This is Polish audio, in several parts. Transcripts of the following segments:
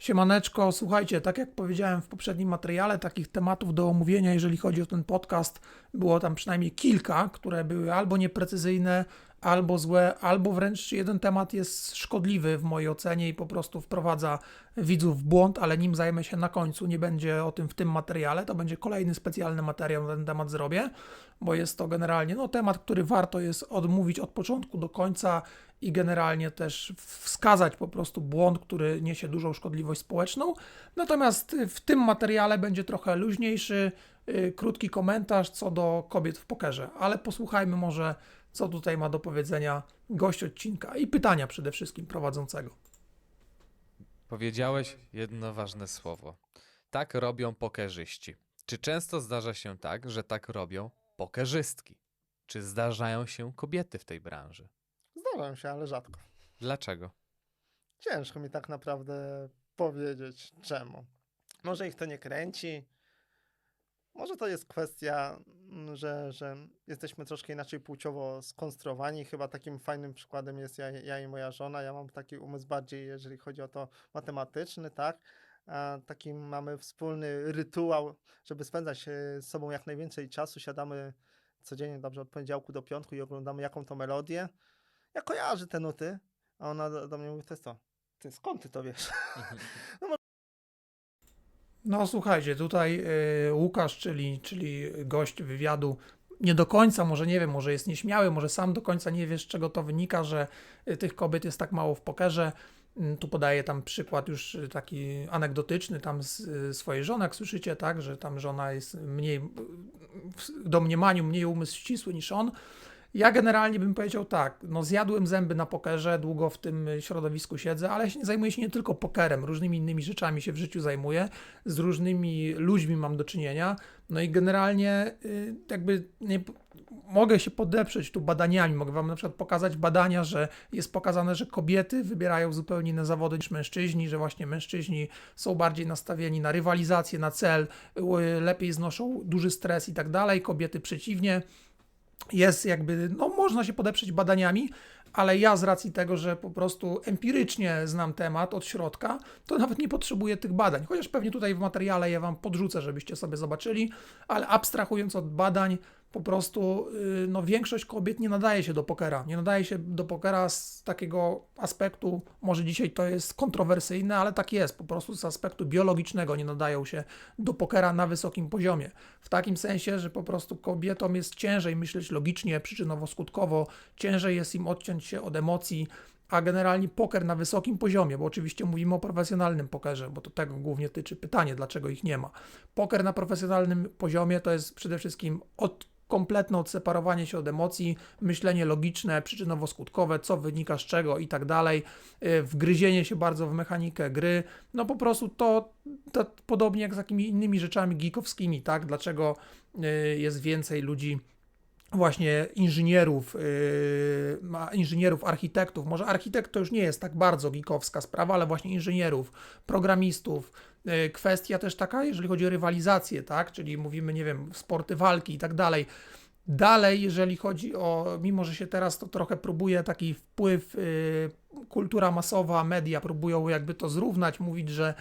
Siemaneczko, słuchajcie, tak jak powiedziałem w poprzednim materiale, takich tematów do omówienia, jeżeli chodzi o ten podcast, było tam przynajmniej kilka, które były albo nieprecyzyjne, albo złe, albo wręcz jeden temat jest szkodliwy w mojej ocenie i po prostu wprowadza widzów w błąd, ale nim zajmę się na końcu, nie będzie o tym w tym materiale, to będzie kolejny specjalny materiał na ten temat zrobię, bo jest to generalnie no, temat, który warto jest odmówić od początku do końca i generalnie też wskazać po prostu błąd, który niesie dużą szkodliwość społeczną. Natomiast w tym materiale będzie trochę luźniejszy, yy, krótki komentarz co do kobiet w pokerze, ale posłuchajmy może, co tutaj ma do powiedzenia gość odcinka i pytania przede wszystkim prowadzącego. Powiedziałeś jedno ważne słowo. Tak robią pokerzyści. Czy często zdarza się tak, że tak robią pokerzystki? Czy zdarzają się kobiety w tej branży? Zdarzają się, ale rzadko. Dlaczego? Ciężko mi tak naprawdę powiedzieć czemu. Może ich to nie kręci. Może to jest kwestia, mm, że, że jesteśmy troszkę inaczej płciowo skonstruowani. Chyba takim fajnym przykładem jest ja, ja i moja żona. Ja mam taki umysł bardziej, jeżeli chodzi o to matematyczny, tak? A taki mamy wspólny rytuał, żeby spędzać e, z sobą jak najwięcej czasu. Siadamy codziennie, dobrze, od poniedziałku do piątku i oglądamy jaką to melodię. Ja kojarzę te nuty, a ona do, do mnie mówi, to jest to. Ty skąd ty to wiesz? No słuchajcie, tutaj y, Łukasz, czyli, czyli gość wywiadu, nie do końca, może nie wiem, może jest nieśmiały, może sam do końca nie wie, z czego to wynika, że y, tych kobiet jest tak mało w pokerze. Mm, Tu podaję tam przykład już y, taki anegdotyczny tam z y, swojej żony, jak słyszycie, tak, że tam żona jest mniej, w domniemaniu mniej umysł ścisły niż on. Ja generalnie bym powiedział tak, no zjadłem zęby na pokerze, długo w tym y, środowisku siedzę, ale zajmuję się nie tylko pokerem, różnymi innymi rzeczami się w życiu zajmuję, z różnymi ludźmi mam do czynienia, no i generalnie y, jakby nie, mogę się podeprzeć tu badaniami, mogę wam na przykład pokazać badania, że jest pokazane, że kobiety wybierają zupełnie inne zawody niż mężczyźni, że właśnie mężczyźni są bardziej nastawieni na rywalizację, na cel, y, lepiej znoszą duży stres i tak dalej, kobiety przeciwnie jest jakby, no można się podeprzeć badaniami, ale ja z racji tego, że po prostu empirycznie znam temat od środka, to nawet nie potrzebuję tych badań. Chociaż pewnie tutaj w materiale je wam podrzucę, żebyście sobie zobaczyli, ale abstrahując od badań, po prostu yy, no, większość kobiet nie nadaje się do pokera. Nie nadaje się do pokera z takiego aspektu, może dzisiaj to jest kontrowersyjne, ale tak jest. Po prostu z aspektu biologicznego nie nadają się do pokera na wysokim poziomie. W takim sensie, że po prostu kobietom jest ciężej myśleć logicznie, przyczynowo-skutkowo, ciężej jest im odciąć się od emocji, a generalnie poker na wysokim poziomie, bo oczywiście mówimy o profesjonalnym pokerze, bo to tego głównie tyczy pytanie, dlaczego ich nie ma. Poker na profesjonalnym poziomie to jest przede wszystkim od kompletne odseparowanie się od emocji, myślenie logiczne, przyczynowo-skutkowe, co wynika z czego i tak dalej, yy, wgryzienie się bardzo w mechanikę gry, no po prostu to, to podobnie jak z takimi innymi rzeczami geekowskimi, tak, dlaczego yy, jest więcej ludzi właśnie inżynierów, yy, inżynierów, architektów. Może architekt to już nie jest tak bardzo geekowska sprawa, ale właśnie inżynierów, programistów. Yy, kwestia też taka, jeżeli chodzi o rywalizację, tak? Czyli mówimy, nie wiem, sporty walki i tak dalej. Dalej, jeżeli chodzi o, mimo że się teraz to trochę próbuje taki wpływ, yy, kultura masowa, media próbują jakby to zrównać, mówić, że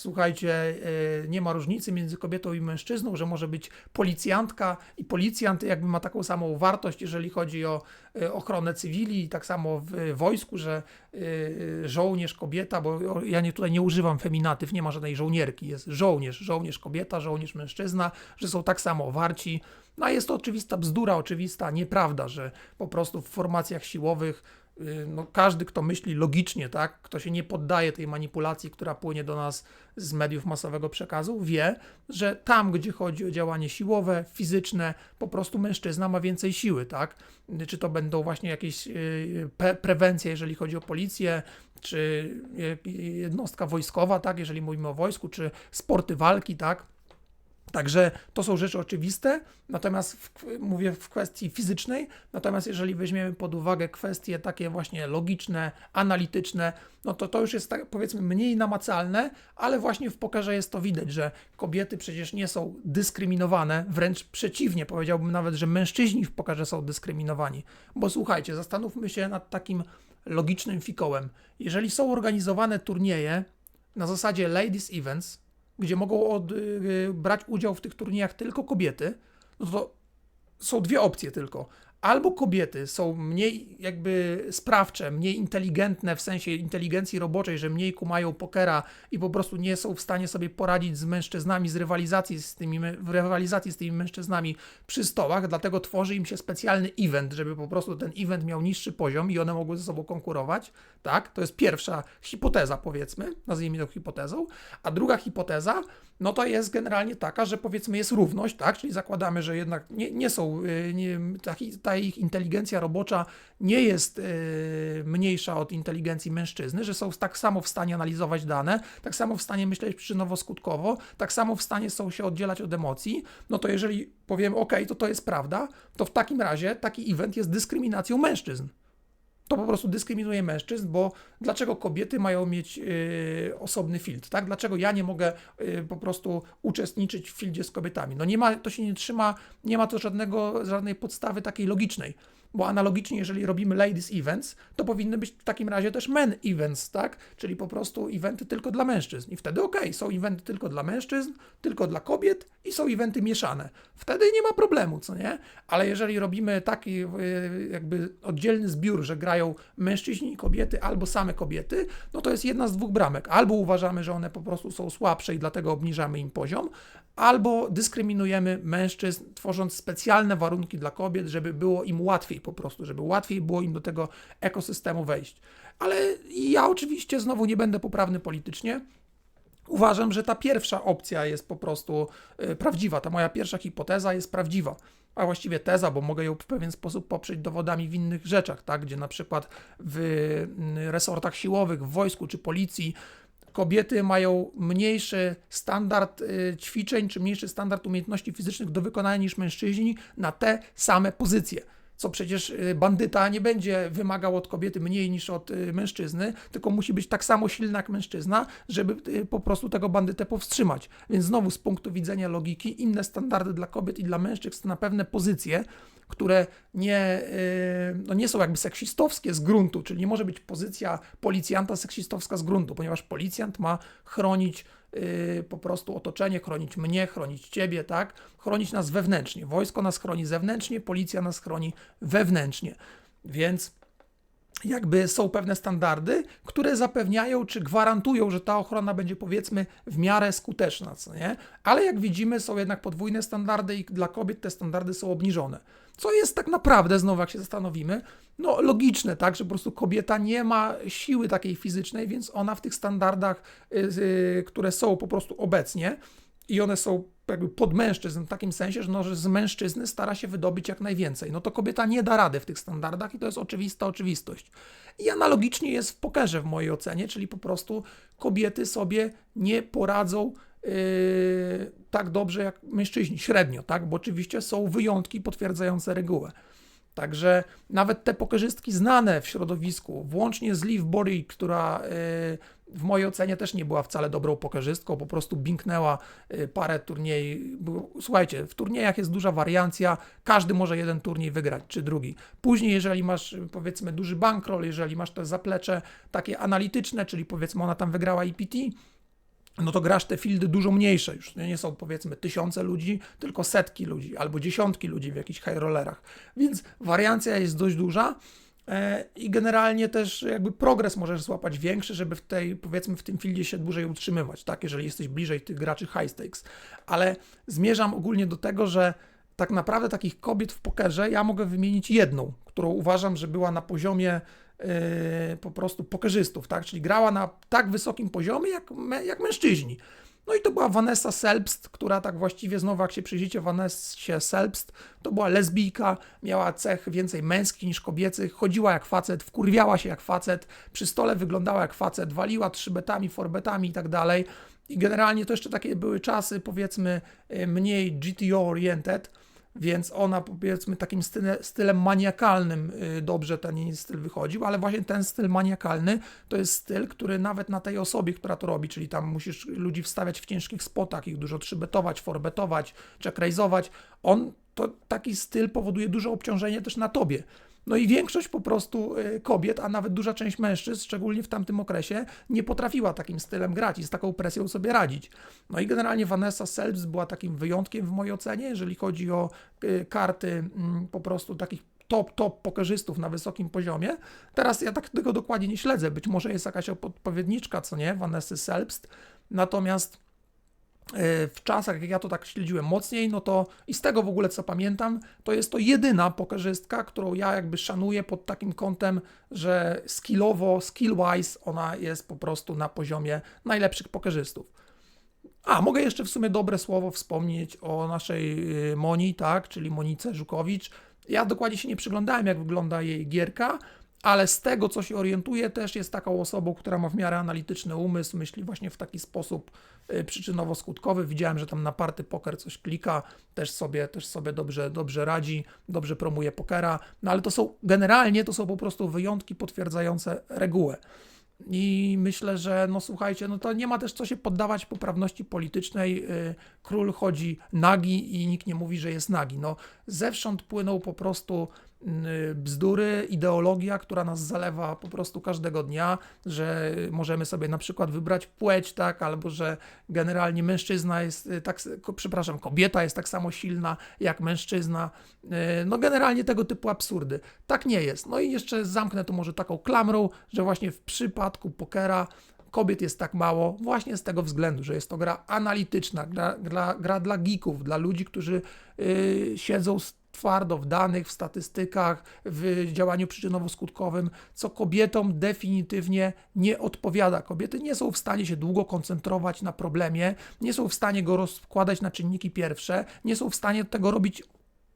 słuchajcie, yy, nie ma różnicy między kobietą i mężczyzną, że może być policjantka i policjant jakby ma taką samą wartość, jeżeli chodzi o yy, ochronę cywili tak samo w yy, wojsku, że żołnierz kobieta, bo ja nie, tutaj nie używam feminatyw, nie ma żadnej żołnierki, jest żołnierz, żołnierz kobieta, żołnierz mężczyzna, że są tak samo warci. No a jest to oczywista bzdura, oczywista nieprawda, że po prostu w formacjach siłowych no, każdy, kto myśli logicznie, tak, kto się nie poddaje tej manipulacji, która płynie do nas z mediów masowego przekazu, wie, że tam, gdzie chodzi o działanie siłowe, fizyczne, po prostu mężczyzna ma więcej siły, tak? Czy to będą właśnie jakieś y, pe- prewencje, jeżeli chodzi o policję, czy y, jednostka wojskowa, tak, jeżeli mówimy o wojsku, czy sporty walki, tak? Także to są rzeczy oczywiste, natomiast w, mówię w kwestii fizycznej, natomiast jeżeli weźmiemy pod uwagę kwestie takie właśnie logiczne, analityczne, no to to już jest tak powiedzmy mniej namacalne, ale właśnie w pokerze jest to widać, że kobiety przecież nie są dyskryminowane, wręcz przeciwnie, powiedziałbym nawet, że mężczyźni w pokerze są dyskryminowani. Bo słuchajcie, zastanówmy się nad takim logicznym fikołem. Jeżeli są organizowane turnieje, na zasadzie ladies events, gdzie mogą od, y, brać udział w tych turniejach tylko kobiety, no to są dwie opcje tylko. Albo kobiety są mniej jakby sprawcze, mniej inteligentne w sensie inteligencji roboczej, że mniej kumają pokera i po prostu nie są w stanie sobie poradzić z mężczyznami, z rywalizacji z tymi, w rywalizacji z tymi mężczyznami przy stołach, dlatego tworzy im się specjalny event, żeby po prostu ten event miał niższy poziom i one mogły ze sobą konkurować, tak? To jest pierwsza hipoteza, powiedzmy, nazwijmy to hipotezą, a druga hipoteza, no to jest generalnie taka, że powiedzmy jest równość, tak? Czyli zakładamy, że jednak nie, nie są, y, nie, ta, ta ich inteligencja robocza nie jest y, mniejsza od inteligencji mężczyzny, że są tak samo w stanie analizować dane, tak samo w stanie myśleć przyczynowo-skutkowo, tak samo w stanie są się oddzielać od emocji, no to jeżeli powiem, ok, to to jest prawda, to w takim razie taki event jest dyskryminacją mężczyzn to po prostu dyskryminuje mężczyzn, bo dlaczego kobiety mają mieć yy, osobny field, tak? Dlaczego ja nie mogę yy, po prostu uczestniczyć w fieldzie z kobietami? No nie ma, to się nie trzyma, nie ma to żadnego, żadnej podstawy takiej logicznej, bo analogicznie, jeżeli robimy ladies events, to powinny być w takim razie też men events, tak? Czyli po prostu eventy tylko dla mężczyzn. I wtedy okej, są eventy tylko dla mężczyzn, tylko dla kobiet i są eventy mieszane. Wtedy nie ma problemu, co nie? Ale jeżeli robimy taki yy, jakby oddzielny zbiór, że grają mężczyźni i kobiety albo same kobiety, no to jest jedna z dwóch bramek. Albo uważamy, że one po prostu są słabsze i dlatego obniżamy im poziom, albo dyskryminujemy mężczyzn, tworząc specjalne warunki dla kobiet, żeby było im łatwiej po prostu, żeby łatwiej było im do tego ekosystemu wejść. Ale ja oczywiście znowu nie będę poprawny politycznie. Uważam, że ta pierwsza opcja jest po prostu y, prawdziwa. Ta moja pierwsza hipoteza jest prawdziwa. A właściwie teza, bo mogę ją w pewien sposób poprzeć dowodami w innych rzeczach, tak? gdzie na przykład w mm, resortach siłowych, w wojsku czy policji kobiety mają mniejszy standard y, ćwiczeń czy mniejszy standard umiejętności fizycznych do wykonania niż mężczyźni na te same pozycje. Co przecież y, bandyta nie będzie wymagał od kobiety mniej niż od y, mężczyzny, tylko musi być tak samo silna jak mężczyzna, żeby y, po prostu tego bandytę powstrzymać. Więc znowu z punktu widzenia logiki, inne standardy dla kobiet i dla mężczyzn na pewne pozycje, które nie, no nie są jakby seksistowskie z gruntu, czyli nie może być pozycja policjanta seksistowska z gruntu, ponieważ policjant ma chronić y, po prostu otoczenie, chronić mnie, chronić ciebie, tak? Chronić nas wewnętrznie. Wojsko nas chroni zewnętrznie, policja nas chroni wewnętrznie. Więc jakby są pewne standardy, które zapewniają czy gwarantują, że ta ochrona będzie powiedzmy w miarę skuteczna, co nie? Ale jak widzimy, są jednak podwójne standardy i dla kobiet te standardy są obniżone. Co jest tak naprawdę, znowu jak się zastanowimy, no logiczne, tak, że po prostu kobieta nie ma siły takiej fizycznej, więc ona w tych standardach, y, y, które są po prostu obecnie, i one są jakby pod mężczyzn w takim sensie, że, no, że z mężczyzny stara się wydobyć jak najwięcej. No to kobieta nie da rady w tych standardach i to jest oczywista oczywistość. I analogicznie jest w pokerze w mojej ocenie, czyli po prostu kobiety sobie nie poradzą yy, tak dobrze jak mężczyźni, średnio, tak? Bo oczywiście są wyjątki potwierdzające regułę. Także nawet te pokerzystki znane w środowisku, włącznie z Liv Bory, która y, w mojej ocenie też nie była wcale dobrą pokerzystką, po prostu binknęła y, parę turniej. Słuchajcie, w turniejach jest duża wariancja, każdy może jeden turniej wygrać, czy drugi. Później, jeżeli masz y, powiedzmy duży bankroll, jeżeli masz te zaplecze takie analityczne, czyli powiedzmy ona tam wygrała EPT, no to grasz te fieldy dużo mniejsze już. Nie są powiedzmy tysiące ludzi, tylko setki ludzi albo dziesiątki ludzi w jakichś high rollerach. Więc wariancja jest dość duża. E, I generalnie też jakby progres możesz złapać większy, żeby w tej, powiedzmy, w tym fieldzie się dłużej utrzymywać, tak? Jeżeli jesteś bliżej tych graczy high stakes. Ale zmierzam ogólnie do tego, że tak naprawdę takich kobiet w pokerze ja mogę wymienić jedną, którą uważam, że była na poziomie yy, po prostu pokerzystów, tak? Czyli grała na tak wysokim poziomie jak, jak mężczyźni. No i to była Vanessa Selbst, która tak właściwie znowu jak się przyjrzycie Vanessie Selbst, to była lesbijka, miała cech więcej męskich niż kobiecych, chodziła jak facet, wkurwiała się jak facet, przy stole wyglądała jak facet, waliła trzybetami, forbetami i tak dalej. I generalnie to jeszcze takie były czasy, powiedzmy, y, mniej GTO-oriented, więc ona powiedzmy takim style, stylem maniakalnym y, dobrze ten styl wychodził, ale właśnie ten styl maniakalny to jest styl, który nawet na tej osobie, która to robi, czyli tam musisz ludzi wstawiać w ciężkich spotach, ich dużo trzybetować, forbetować, checkraizować, on to taki styl powoduje duże obciążenie też na tobie. No i większość po prostu y, kobiet, a nawet duża część mężczyzn, szczególnie w tamtym okresie, nie potrafiła takim stylem grać i z taką presją sobie radzić. No i generalnie Vanessa Selps była takim wyjątkiem w mojej ocenie, jeżeli chodzi o y, karty mm, po prostu takich top, top pokerzystów na wysokim poziomie. Teraz ja tak tego dokładnie nie śledzę, być może jest jakaś odpowiedniczka, co nie, Vanessy Selbst, natomiast e, w czasach, jak ja to tak śledziłem mocniej, no to i z tego w ogóle co pamiętam, to jest to jedyna pokerzystka, którą ja jakby szanuję pod takim kątem, że skillowo, skill-wise ona jest po prostu na poziomie najlepszych pokerzystów. A, mogę jeszcze w sumie dobre słowo wspomnieć o naszej y, Moni, tak, czyli Monice Żukowicz. Ja dokładnie się nie przyglądałem, jak wygląda jej gierka, ale z tego, co się orientuję, też jest taką osobą, która ma w miarę analityczny umysł, myśli właśnie w taki sposób y, przyczynowo-skutkowy. Widziałem, że tam na party poker coś klika, też sobie, też sobie dobrze, dobrze radzi, dobrze promuje pokera, no ale to są, generalnie to są po prostu wyjątki potwierdzające regułę. I myślę, że no słuchajcie, no to nie ma też co się poddawać poprawności politycznej. Y, Król chodzi nagi i nikt nie mówi, że jest nagi. No zewsząd płyną po prostu bzdury, ideologia, która nas zalewa po prostu każdego dnia, że możemy sobie na przykład wybrać płeć, tak, albo że generalnie mężczyzna jest y, tak, przepraszam, kobieta jest tak samo silna jak mężczyzna. Y, No generalnie tego typu absurdy. Tak nie jest. No i jeszcze zamknę to może taką klamrą, że właśnie w przypadku pokera kobiet jest tak mało właśnie z tego względu, że jest to gra analityczna, gra, gra, gra dla geeków, dla ludzi, którzy yy, siedzą s- twardo w danych, w statystykach, w działaniu przyczynowo-skutkowym, co kobietom definitywnie nie odpowiada. Kobiety nie są w stanie się długo koncentrować na problemie, nie są w stanie go rozkładać na czynniki pierwsze, nie są w stanie tego robić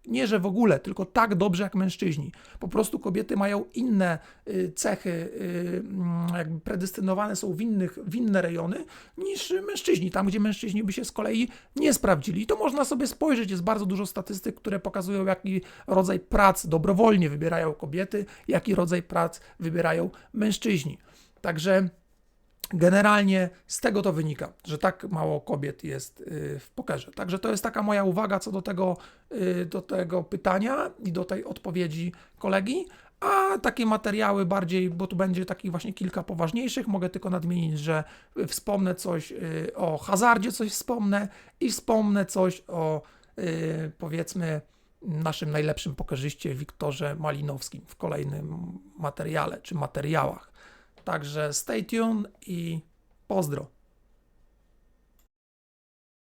nie, że w ogóle, tylko tak dobrze jak mężczyźni. Po prostu kobiety mają inne y, cechy, y, mm, jakby predestynowane są w, innych, w inne rejony niż mężczyźni, tam gdzie mężczyźni by się z kolei nie sprawdzili. I to można sobie spojrzeć, jest bardzo dużo statystyk, które pokazują, jaki rodzaj prac dobrowolnie wybierają kobiety, jaki rodzaj prac wybierają mężczyźni. Także Generalnie z tego to wynika, że tak mało kobiet jest y, w pokerze. Także to jest taka moja uwaga co do tego, y, do tego pytania i do tej odpowiedzi kolegi. A takie materiały bardziej, bo tu będzie takich właśnie kilka poważniejszych, mogę tylko nadmienić, że wspomnę coś y, o hazardzie, coś wspomnę i wspomnę coś o powiedzmy naszym najlepszym pokerzyście Wiktorze Malinowskim w kolejnym materiale czy materiałach. Także stay tuned i pozdro.